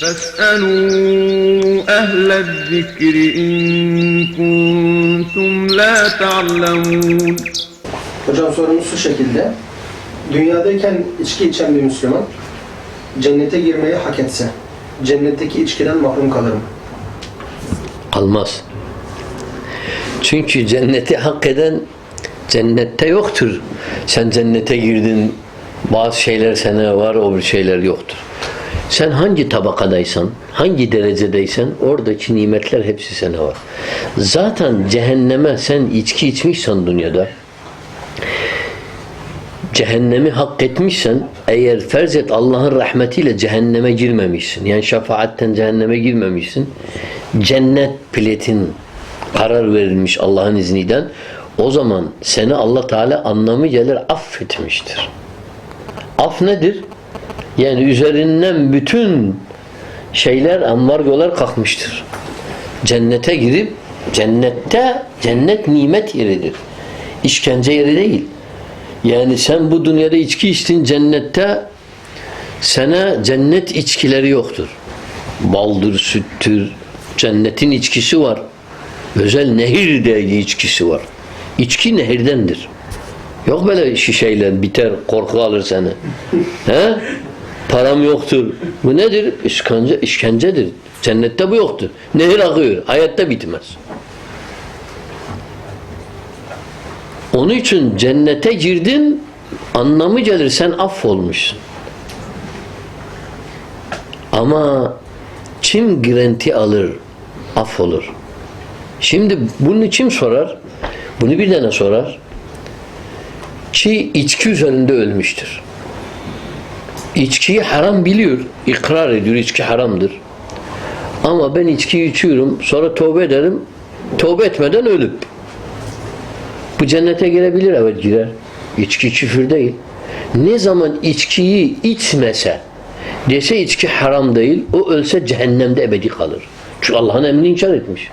فاسألوا أهل الذكر إن كنتم لا تعلمون Hocam sorumuz şu şekilde. Dünyadayken içki içen bir Müslüman cennete girmeyi hak etse cennetteki içkiden mahrum kalır mı? Kalmaz. Çünkü cenneti hak eden cennette yoktur. Sen cennete girdin, bazı şeyler sana var, o bir şeyler yoktur. Sen hangi tabakadaysan, hangi derecedeysen oradaki nimetler hepsi sana var. Zaten cehenneme sen içki içmişsen dünyada, cehennemi hak etmişsen eğer ferz et Allah'ın rahmetiyle cehenneme girmemişsin. Yani şefaatten cehenneme girmemişsin. Cennet platin karar verilmiş Allah'ın izniyle. O zaman seni Allah Teala anlamı gelir affetmiştir. Af nedir? Yani üzerinden bütün şeyler, ambargolar kalkmıştır. Cennete girip cennette cennet nimet yeridir. İşkence yeri değil. Yani sen bu dünyada içki içtin cennette sana cennet içkileri yoktur. Baldır, süttür, cennetin içkisi var. Özel nehir diye içkisi var. İçki nehirdendir. Yok böyle şişeyle biter, korku alır seni. He? Param yoktur. Bu nedir? İşkence, işkencedir. Cennette bu yoktur. Nehir akıyor. Hayatta bitmez. Onun için cennete girdin anlamı gelir sen affolmuşsun. Ama kim girenti alır affolur. Şimdi bunu kim sorar? Bunu bir tane sorar. Ki içki üzerinde ölmüştür. İçkiyi haram biliyor. ikrar ediyor içki haramdır. Ama ben içki içiyorum sonra tövbe ederim. Tövbe etmeden ölüp. Bu cennete girebilir evet girer. İçki küfür değil. Ne zaman içkiyi içmese dese içki haram değil o ölse cehennemde ebedi kalır. Çünkü Allah'ın emrini inkar etmiş.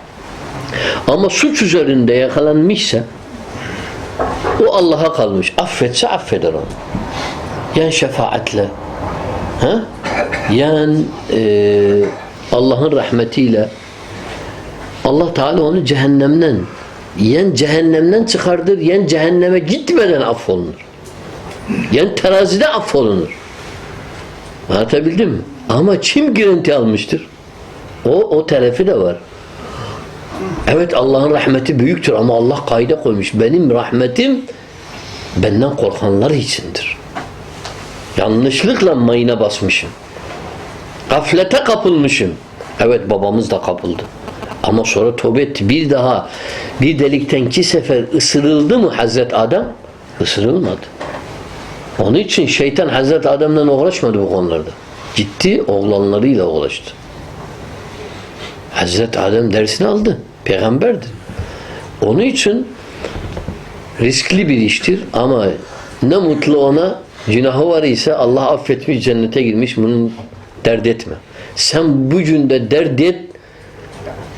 Ama suç üzerinde yakalanmışsa o Allah'a kalmış. Affetse affeder onu. Yani şefaatle ha? yani e, Allah'ın rahmetiyle Allah Teala onu cehennemden yen cehennemden çıkardır, yen cehenneme gitmeden affolunur. Yen terazide affolunur. Anlatabildim mi? Ama kim girinti almıştır? O, o tarafi de var. Evet Allah'ın rahmeti büyüktür ama Allah kayda koymuş. Benim rahmetim benden korkanlar içindir. Yanlışlıkla mayına basmışım. Gaflete kapılmışım. Evet babamız da kapıldı. Ama sonra tövbe etti. Bir daha bir delikten iki sefer ısırıldı mı Hazret Adem? Isırılmadı. Onun için şeytan Hazret Adem'le uğraşmadı bu konularda. Gitti oğlanlarıyla uğraştı. Hazret Adem dersini aldı. Peygamberdi. Onun için riskli bir iştir ama ne mutlu ona günahı var ise Allah affetmiş cennete girmiş bunun dert etme. Sen bu günde dert et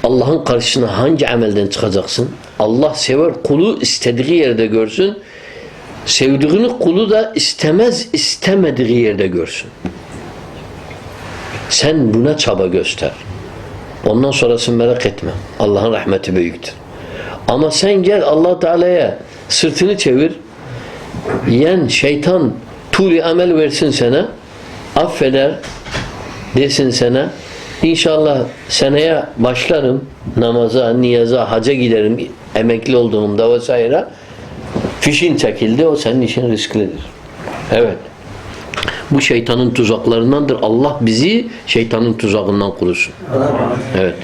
Allah'ın karşısına hangi amelden çıkacaksın? Allah sever kulu istediği yerde görsün. Sevdiğini kulu da istemez istemediği yerde görsün. Sen buna çaba göster. Ondan sonrasını merak etme. Allah'ın rahmeti büyüktür. Ama sen gel allah Teala'ya sırtını çevir. Yen şeytan turi amel versin sana. Affeder. Desin sana. İnşallah seneye başlarım. Namaza, niyaza, haca giderim. Emekli olduğumda vesaire. Fişin çekildi. O senin işin risklidir. Evet. Bu şeytanın tuzaklarındandır. Allah bizi şeytanın tuzağından korusun. Evet.